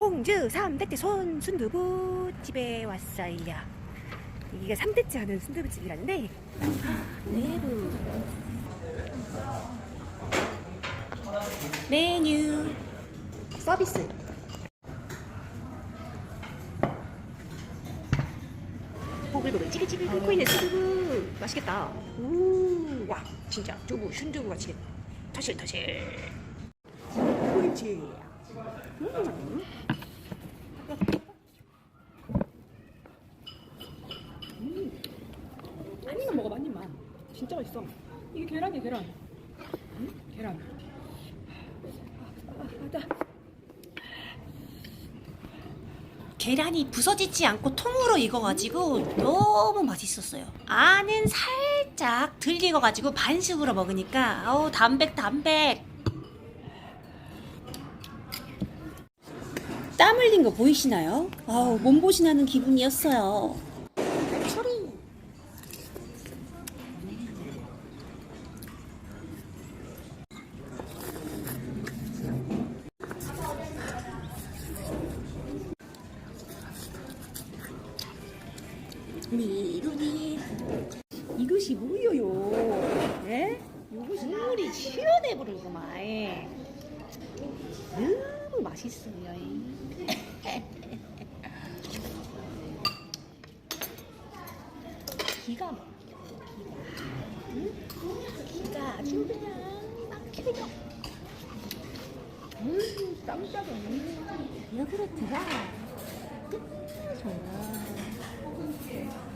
홍주 3대째 손 순두부 집에 왔어요. 여기가 3대째 하는 순두부 집이라는데 내부 메뉴 서비스 보글보글 찌글찌글 끓고 있는 순두부 맛있겠다. 우, 와 진짜 두부 순두부 같이 터실터실. 옳지. 음. 한 입만 먹어봐 한 입만 진짜 맛있어 이게 계란이야 계란 응? 계란 계란이 부서지지 않고 통으로 익어가지고 너무 맛있었어요. 안은 살짝 덜 익어가지고 반숙으로 먹으니까 어우 담백 담백. 땀 흘린 거 보이시나요? 아우 몸보신하는 기분이었어요. 소리. 미루니 이것이 뭐여요? 예? 이것이 물이 시원해 부르구만. 맛있어요. 기가 막혀. 기가. 응? 기가 아주 그냥 막혀요. 음, 깜짝이야. 요구르트가 정말 잘 먹었다.